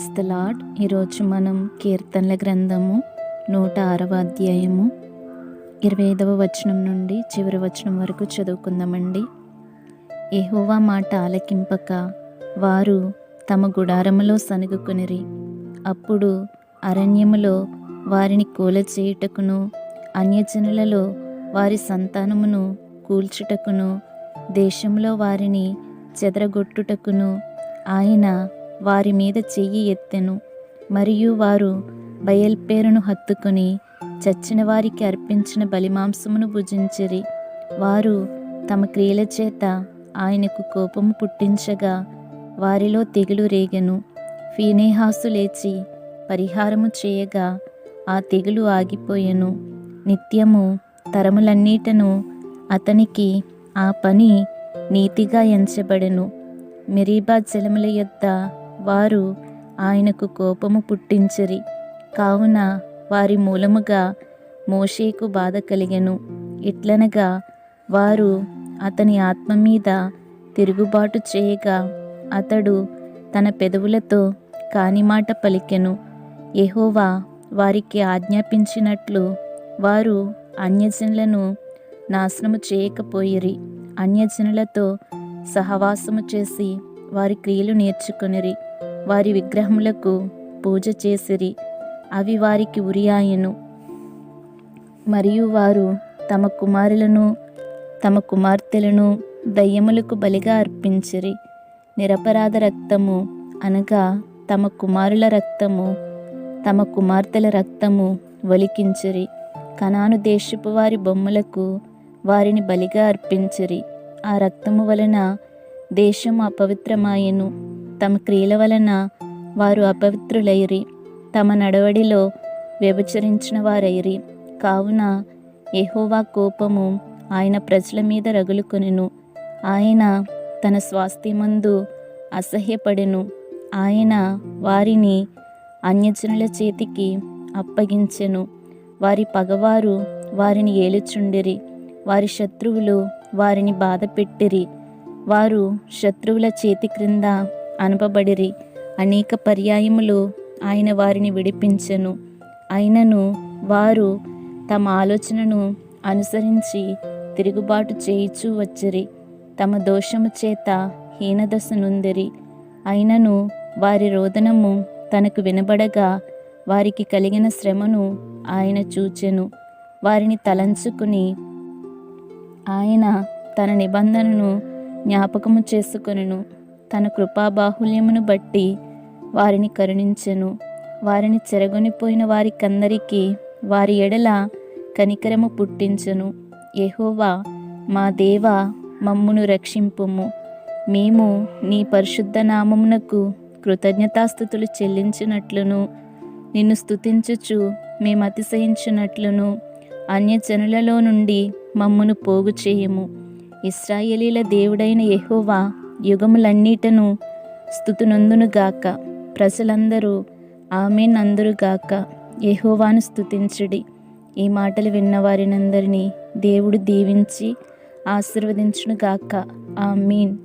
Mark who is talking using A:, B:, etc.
A: Praise the lord ఈరోజు మనం కీర్తనల గ్రంథము నూట ఆరవ అధ్యాయము ఇరవై ఐదవ వచనం నుండి చివరి వచనం వరకు చదువుకుందామండి. ఎహోవా మాట ఆలకింపక వారు తమ గుడారములో సనుగుకొనిరి అప్పుడు అరణ్యములో వారిని కూలచేయుటకును అన్యజనులలో వారి సంతానమును కూల్చుటకును దేశంలో వారిని చెదరగొట్టుటకును ఆయన వారి మీద చెయ్యి ఎత్తెను. మరియు వారు బయల్పేరును హత్తుకొని చచ్చిన వారికి అర్పించిన బలిమాంసమును భుజించిరి. వారు తమ క్రియల చేత ఆయనకు కోపము పుట్టించగా వారిలో తెగులు రేగెను. ఫీనేహాసు లేచి పరిహారము చేయగా ఆ తెగులు ఆగిపోయెను. నిత్యము తరములన్నిటను అతనికి ఆ పని నీతిగా ఎంచబడెను. మెరీబా జలముల యొద్ద వారు ఆయనకు కోపము పుట్టించిరి. కావున వారి మూలముగా మోషేకు బాధ కలిగెను. ఇట్లనగా వారు అతని ఆత్మ మీద తిరుగుబాటు చేయగా అతడు తన పెదవులతో కాని మాట పలికెను. ఎహోవా వారికి ఆజ్ఞాపించినట్లు వారు అన్యజనులను నాశనము చేయకపోయిరి. అన్యజనులతో సహవాసము చేసి వారి క్రియలు నేర్చుకొనిరి వారి విగ్రహములకు పూజ చేసిరి అవి వారికి ఉరియాయను మరియు వారు తమ కుమారులను తమ కుమార్తెలను దయ్యములకు బలిగా అర్పించిరి. నిరపరాధ రక్తము అనగా తమ కుమారుల రక్తము తమ కుమార్తెల రక్తము ఒలికించిరి. కనాను దేశపు వారి బొమ్మలకు వారిని బలిగా అర్పించిరి. ఆ రక్తము వలన దేశం అపవిత్రమాయెను. తమ క్రియల వలన వారు అపవిత్రులైరి. తమ నడవడిలో వ్యభిచరించిన వారైరి. కావున ఎహోవా కోపము ఆయన ప్రజల మీద రగులుకొనెను. ఆయన తన స్వాస్థ్యమందు అసహ్యపడెను. ఆయన వారిని అన్యజనుల చేతికి అప్పగించెను. వారి పగవారు వారిని ఏలుచుండిరి. వారి శత్రువులు వారిని బాధపెట్టిరి. వారు శత్రువుల చేతి క్రింద అనపబడిరి అనేక పర్యాయములు ఆయన వారిని విడిపించెను. అయినను వారు తమ ఆలోచనను అనుసరించి తిరుగుబాటు చేయిచూ వచ్చిరి. తమ దోషము చేత హీనదశ నుందిరి అయినను వారి రోదనము తనకు వినబడగా వారికి కలిగిన శ్రమను ఆయన చూచెను. వారిని తలంచుకుని ఆయన తన నిబంధనను జ్ఞాపకము చేసుకొనెను. తన కృపాబాహుల్యమును బట్టి వారిని కరుణించెను. వారిని చెరగొనిపోయిన వారికందరికీ వారి ఎడల కనికరము పుట్టించెను. ఎహోవా మా దేవ మమ్మును రక్షింపుము. మేము నీ పరిశుద్ధ నామమునకు కృతజ్ఞతాస్థుతులు చెల్లించినట్లును నిన్ను స్తుతించుచు మేము అతిశయించినట్లును అన్యజనులలో నుండి మమ్మును పోగు చేయము ఇస్రాయేలీల దేవుడైన యహోవా యుగములన్నిటను స్థుతునందునుగాక ప్రజలందరూ ఆమెన్ అందరుగాక. యహోవాను స్తుతించుడి. ఈ మాటలు విన్నవారినందరినీ దేవుడు దీవించి ఆశీర్వదించునుగాక. ఆమీన్.